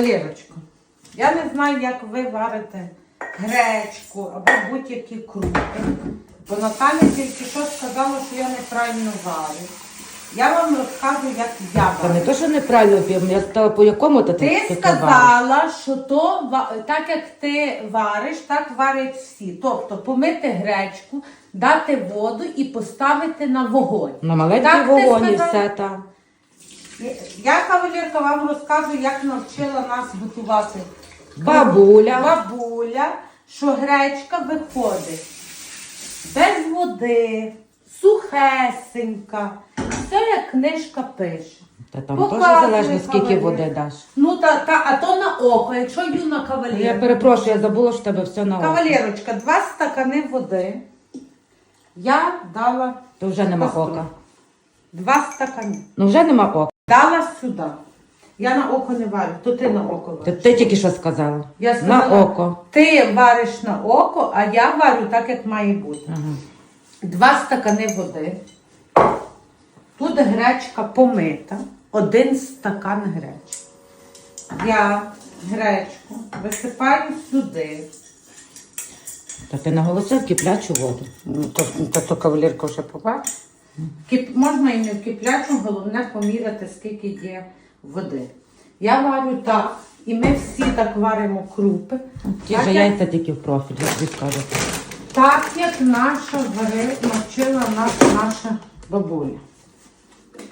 Кавалерочко, я не знаю, як ви варите гречку або будь-які крупи. Бо Наталя тільки що сказала, що я неправильно варю. Я вам розказую, як я Та не варю. то, що неправильно п'ємо, я сказала, по якому то Ти таке сказала, що то так як ти вариш, так варять всі. Тобто помити гречку, дати воду і поставити на вогонь. На маленький Так вогонь і все там. Я, кавалерка, вам розказую, як навчила нас готувати Бабуля. бабуля, що гречка виходить без води, сухесенька. Все як книжка пише. Та там теж залежно, скільки кавалер. води даш. Ну, та, та, а то на око, якщо юна Я кавалерка. перепрошую, я забула, що в тебе все на око. Кавалерочка, два стакани води. Я дала То вже нема ока. два стакани. Ну вже нема ока. Дала сюди. Я на око не варю, то ти на око Ти, вариш. ти тільки що сказала. Я На око. Ти вариш на око, а я варю так, як має бути. Ага. Два стакани води. Тут гречка помита, один стакан гречки. Я гречку висипаю сюди. Та ти наголосив киплячу воду. То, то, то кавалерка вже побачить. Кип, можна і не в киплячу, головне поміряти, скільки є води. Я варю так, і ми всі так варимо крупи. Ті ж як- яйця тільки в профіль, як ви скажете. Так як наша вари навчила нас наша бабуля.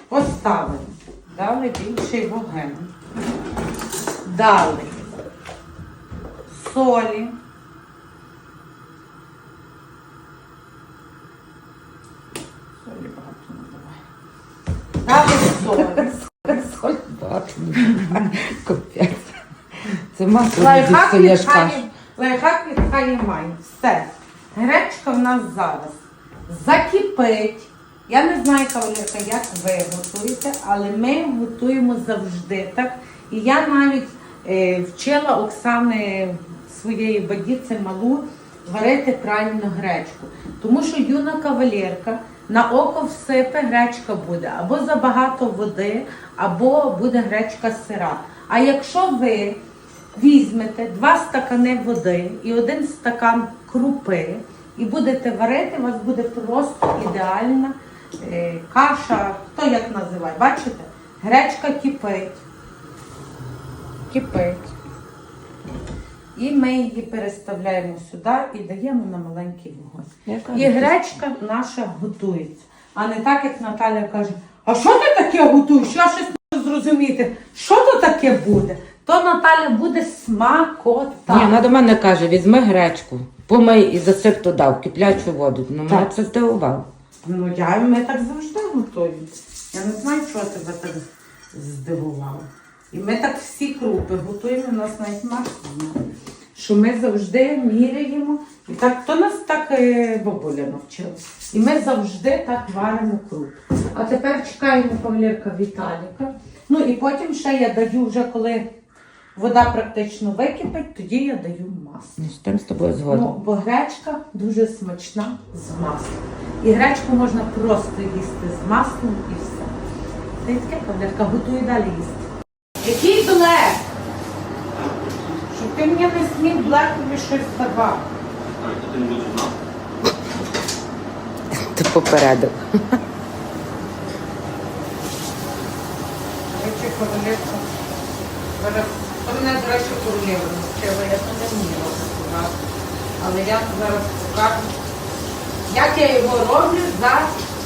Поставили, дали більший вогонь. Дали солі. Солі багато не давай. Дали солі. Соль бачу. Капець. Це масло Лайфхак від від лайфхак хаї. Все. Гречка в нас зараз закипить. Я не знаю, кавалерка, як ви готуєте, але ми готуємо завжди так. І я навіть е, вчила Оксани своєї бадіці малу варити правильно гречку. Тому що юна кавалерка на око всипе гречка буде або забагато води, або буде гречка сира. А якщо ви візьмете два стакани води і один стакан крупи, і будете варити, у вас буде просто ідеальна е, каша, хто як називає, бачите? Гречка кипить. Кипить. І ми її переставляємо сюди і даємо на маленький вогонь. І гречка наша готується. А не так, як Наталя каже, а що ти таке готуєш? Я щось не можу зрозуміти. Що то таке буде? То Наталя буде смакота. Ні, вона до мене каже, візьми гречку, помий і засип туди, в киплячу воду. Ну, мене це здивувало. Ну, я ми так завжди готуємо. Я не знаю, що тебе так здивувало. І ми так всі крупи готуємо, у нас навіть Макс що ми завжди міряємо. І так, то нас так е, бабуля навчила. І ми завжди так варимо крупи. А тепер чекаємо кавалерка Віталіка. Ну і потім ще я даю, вже коли вода практично википить, тоді я даю масло. Ну, з тим з тобою згодом. Ну, бо гречка дуже смачна з маслом. І гречку можна просто їсти з маслом і все. Це таке Павлярка, готує далі їсти. Який блек? Щоб ти мені не смів блекові щось то ти не будеш знати. Ти попередив. Речі, королівка. Зараз, мене, до речі, королева навчила, я то не вміла готувати. Але я зараз покажу, як я його роблю за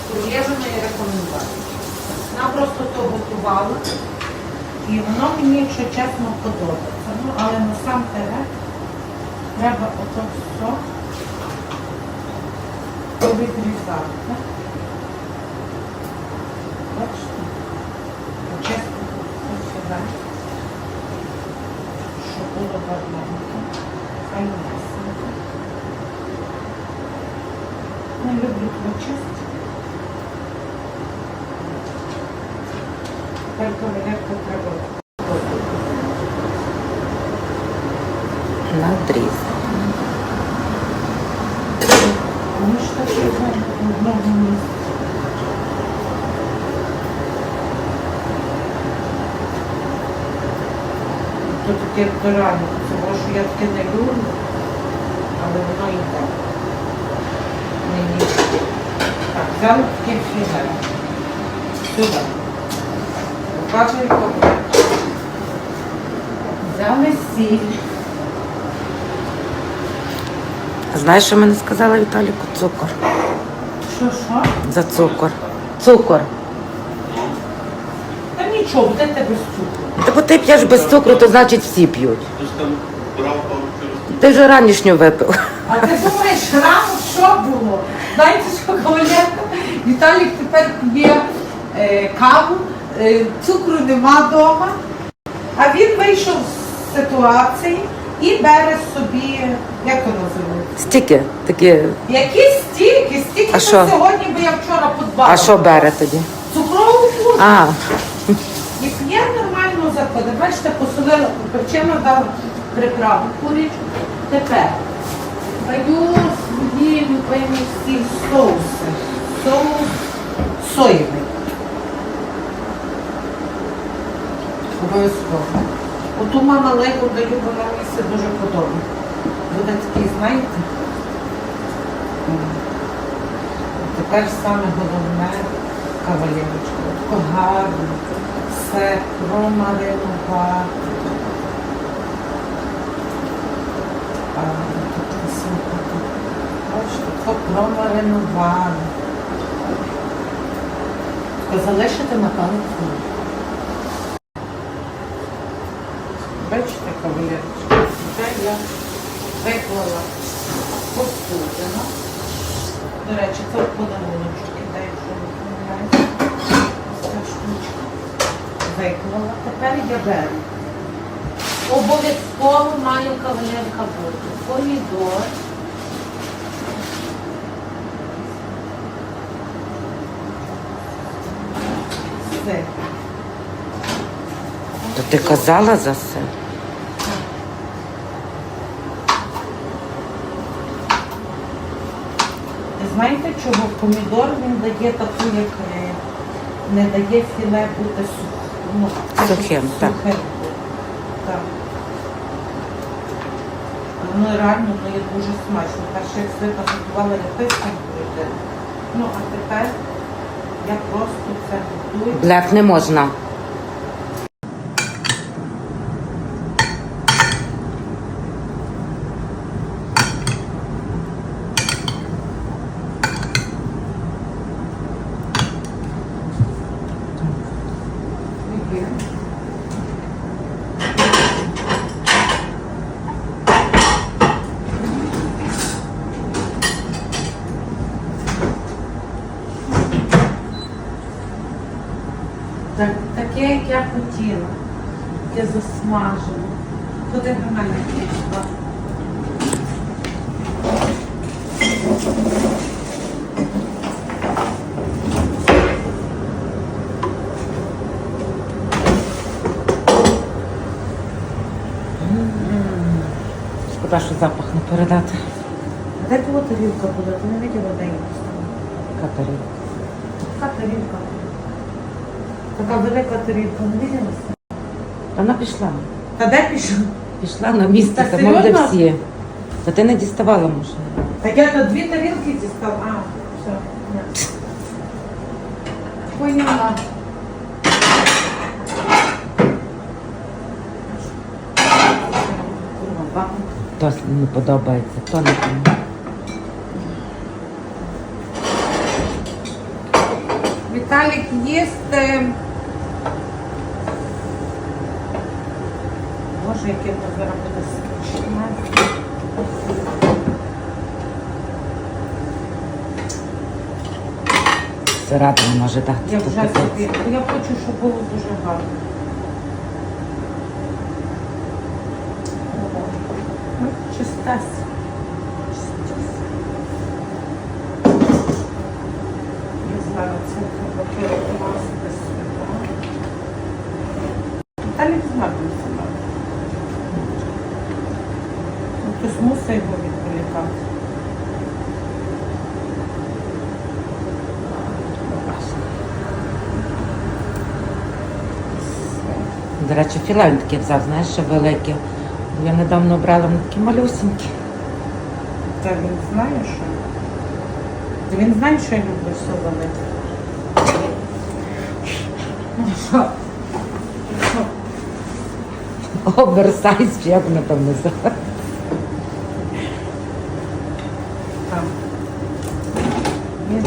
королевиною рекомендацією. Вона просто то готувала. І воно мені, якщо чесно, подобається. Ну, але насамперед треба ото все відрізати. Бачите? Чесно, ось сюди. Щоб було гарненько. Хай м'ясенько. Не люблю почистити. Тепер кавалерка треба Надріз. Тому що так я знаю, в одному місці. То таке. Це може, що я таке не люблю, але воно йде. Мені. Так, взяли таке філе. Сюди. Показую котлет. Взяли сіль. Знаєш, що мене сказала Віталіку? Цукор. Що, що? За цукор. Цукор. Та нічого, будете без цукру. Та бо ти п'єш без цукру, то значить всі п'ють. Ти ж там брав Ти вже ранішню випив. А ти думаєш, рано що було? Знаєте, що кавалерка? Віталік тепер п'є е, каву, е, цукру нема вдома, а він вийшов з ситуації і бере собі, як то називається? Стільки такі. Які стільки, стільки А що що? сьогодні, бо я вчора подбала. А що бере тоді? Цукрову фуру. А, І п'є нормально заходи. Бачите, посолила, поперчина дала приправу курячу. Тепер даю свої любимі всі соуси. Соус соєвий. Обов'язково. Оту маленьку даю, вона мені все дуже подобається. Буде такий, знаєте. Тепер саме головне кавалерочка. Тако гарно. Все промаринувати. Тако промаринували. Залишити на пару Бачите, кавалерочка, вже я виклала посудину. До речі, це в подарунок, дай, якщо ви пам'ятаєте. Ось ця штучка. Виклала. Тепер я беру. Обов'язково маю кавалерка бути. Помідор. Все. Ти казала за все. Знаєте чого? Помідор він дає таку, як е, не дає філе бути ну, Сухим, так. сухим. Так. Воно реально ну, є дуже смачно. Перше, як свята готувала реписку буде. Ну, а тепер я просто це готую. Блек не можна. Є. Так, таке, як я хотіла. Я засмажила. Куди до мене пішла? Шкода, що запах не передати. А де була тарілка була? Ти не виділа, де я поставила? Катарі. Така тарілка. Така велика тарілка, не виділася? Вона пішла. Та де пішла? Пішла на місце, Так, там де серйозно? всі. Та ти не діставала може. Так я то дві тарілки дістала. А, все. ні. Поняла. Курва, пахне. То не подобається, то не подобається. Віталік їсти. Боже, яке воно зараз буде смачне. Може дати. Я вже собі. Я хочу, щоб було дуже гарно. Чистась. Я зараз це треба перекласти сюди. Та не знаю себе. Ну, Хтось. До речі, філе взяв, знаєш, великі. Я недавно брала вони такі малюсенькі. Та він знає, що. Він знає, що я люблю все. Ну що? Оверсайз, чи як воно там називається.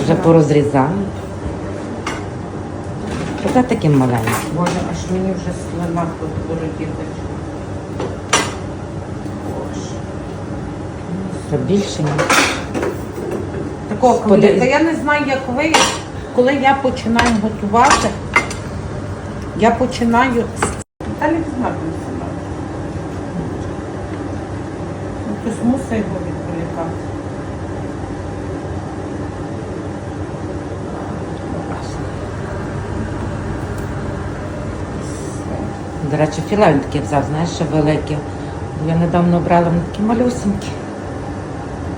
Вже порозрізали. Оце такі маленькі. Боже, аж мені вже слина тут бородіти. Боже. Це більше ні. Такого Господи. Та я не знаю, як ви, коли я починаю готувати, я починаю з Та не. Ну, Хтось мусить його відволікати. До речі, філе він такий взяв, знаєш, ще великі. Я недавно брала вони такі малюсенькі.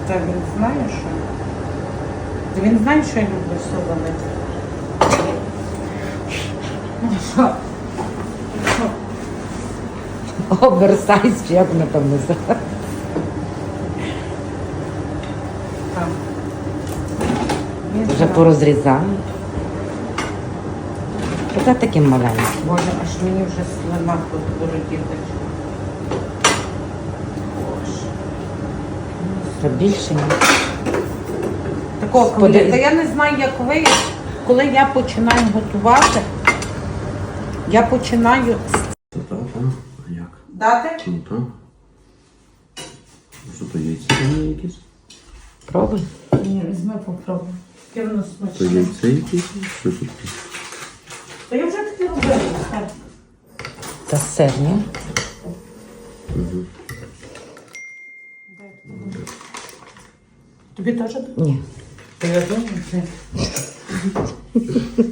Та він знає, що. Він знає, що я люблю все. Ну що? Оверсайз, чи як воно там називається. Вже порозрізали. Оце такі маленькі. Боже, аж мені вже слина тут бородіти. Це більше ні. Такого Господи. Та я не знаю, як ви, коли я починаю готувати, я починаю з як? дати. Ну так. Що то яйця там якісь? Пробуй. Ні, візьми попробуй. Яке воно То яйця якісь? Що тут? Та я вже таке робила. Це сир, ні? Тобі теж? так? Ні. Та я думаю, це.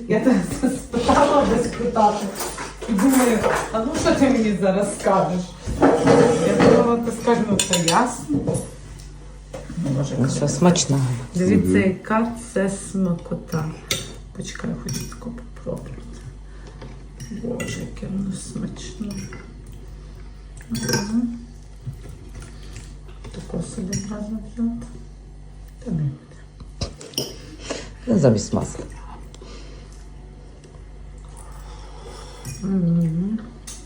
Я тебе спитала без питати. І думаю, а ну що ти мені зараз скажеш? Я думала, ти скажеш, ну це ясно. Ну, Ну що, смачного. Дивіться, яка це смакота. Почекай, хочу тако попробувати. Боже, яке воно смачне. Ага. Тако собі одразу взяти. Ну, замість масла. Мгм.